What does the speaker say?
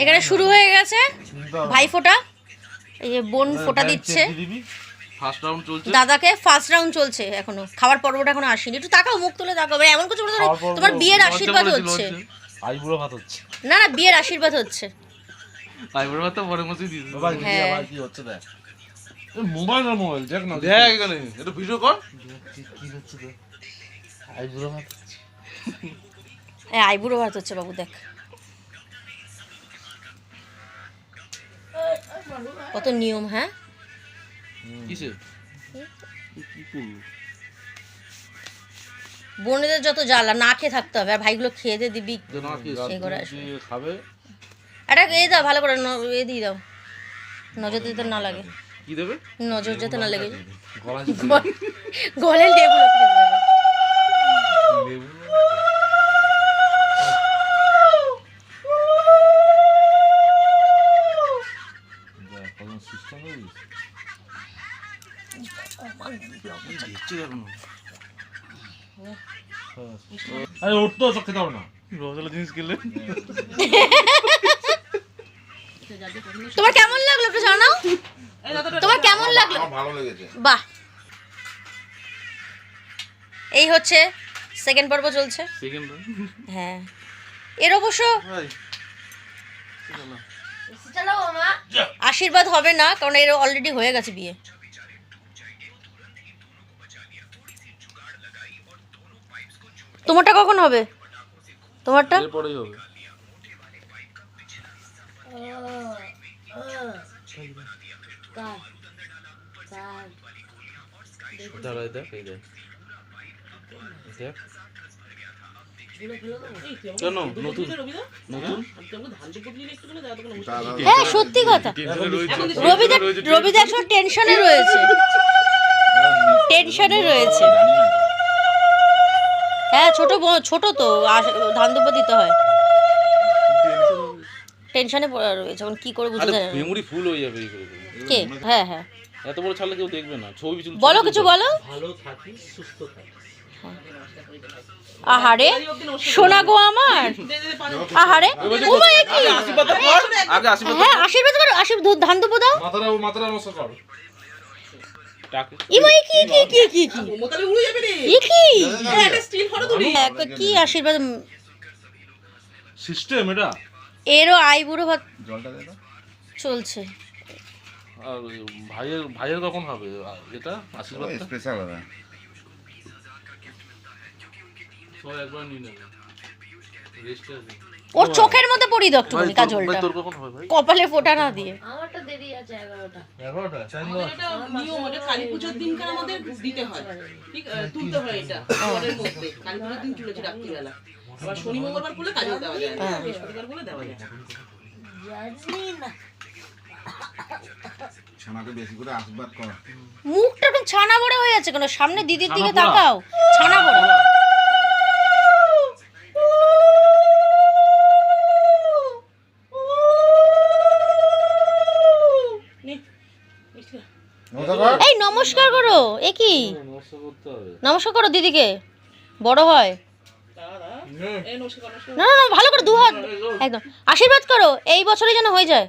এখানে শুরু হয়ে গেছে ভাই ফোটা এই যে বোন ফোটা দিচ্ছে। দাদাকে ফার্স্ট রাউন্ড চলছে এখনও। খাবার পর্বটা এখনও আসেনি। একটু তাকাও মুখ তুলে তাকাও। মানে এমন কিছু তোমার বিয়ের আশীর্বাদ হচ্ছে। না না বিয়ের আশীর্বাদ হচ্ছে। আইবুড়ো ভাত তো পরে মধ্যে দিয়ে বাবা কি হ্যাঁ। আবার কি হচ্ছে দেখ। মোবাইল আর মোবাইল দেখ না। দেখ এখানে একটু ভিডিও কর। কি কি হচ্ছে দেখ আইবুড়ো ভাত হচ্ছে। হ্যাঁ আইবুড়ো ভাত হচ্ছে বাবু দেখ। কত নিয়ম হ্যাঁ? বোনেদের যত জ্বালা না খেয়ে থাকতে হবে আর ভাইগুলো খেয়ে দিয়ে দিবি। খাবে। এটা এ দাও ভালো করে ন- এ দিয়ে দাও। নজর দিতে না লাগে। কি দেবে? নজর যাতে না লেগে। গলা গলে লেবু। লেবু আরে উঠতো তো খেতে হবে না। রসগোল্লা জিনিস খেলে তোমার কেমন লাগল একটু জানাও? তোমার কেমন লাগল? ভালো লেগেছে। বাহ। এই হচ্ছে সেকেন্ড পর্ব চলছে। সেকেন্ড হ্যাঁ। এর অবশ্য ভাই। আশীর্বাদ হবে না কারণ এর অলরেডি হয়ে গেছে বিয়ে। তোমারটা কখন হবে? তোমারটা? এরপরেই হবে দাঁড়াই দেখ এই দেখ দেখ কেন নতুন নতুন হ্যাঁ সত্যি কথা। রবিদা রবিদা একসময় টেনশনে রয়েছে। টেনশনে রয়েছে। হ্যাঁ ছোট ছোট তো আস- ধান দুব্বা দিতে হয়। টেনশনে পড়ে রয়েছে এখন কি করে বুঝতে না। মেমোরি ফুল হয়ে যাবে এই করে করে। কে? হ্যাঁ হ্যাঁ। এত বড় ছাড়লে কেউ দেখবে না ছবি বলো কিছু বলো। আহারে শোনা গো আমার। আহারে এ কি আগে আশীর্বাদ হ্যাঁ আশীর্বাদ করো আশীর্বাদ ধান দুব্বা দাও। মাথাটা মাথাটা নষ্ট কর। টাকে ইমা এ কি কি কি কি কি ই কি কি আশীর্বাদ? সিস্টেম এটা। এরও আই বুড়ো ভাত জলটা দে তো। চলছে। ভাইয়ের ভাইয়ের কখন হবে? এটা আশীর্বাদটা? স্পেশাল হবে। সব একবার নিয়ে নেবে। রেস্টে আছে। ওর চোখের মধ্যে পড়ি দাও তোর- কাজলটা। ভাই তোর কখন হবে ভাই? কপালে ফোটা না দিয়ে। এগারোটা। চাই এটা নিয়ম এটা কালী পুজোর দিনকার আমাদের দিতে হয়। ঠিক তুলতে হয় এটা ঘরের মধ্যে কালী পুজোর দিন তুলেছি রাত্রিবেলা। আবার শনি মঙ্গলবার করলে কাজেও দেওয়া যায় না বৃহস্পতিবার করলে দেওয়া যায়। ছানাকে বেশি করে আশীর্বাদ কর। মুখটা একটু ছানা বড়া হয়ে আছে কেন? সামনে দিদির দিকে তাকাও। ছানা বড়া। এই নমস্কার করো। এ কি? নমস্কার করতে হবে। নমস্কার করো দিদিকে। বড় হয়। না না, ভালো করে দু হাত একদম। আশীর্বাদ করো এই বছরে যেন হয়ে যায়।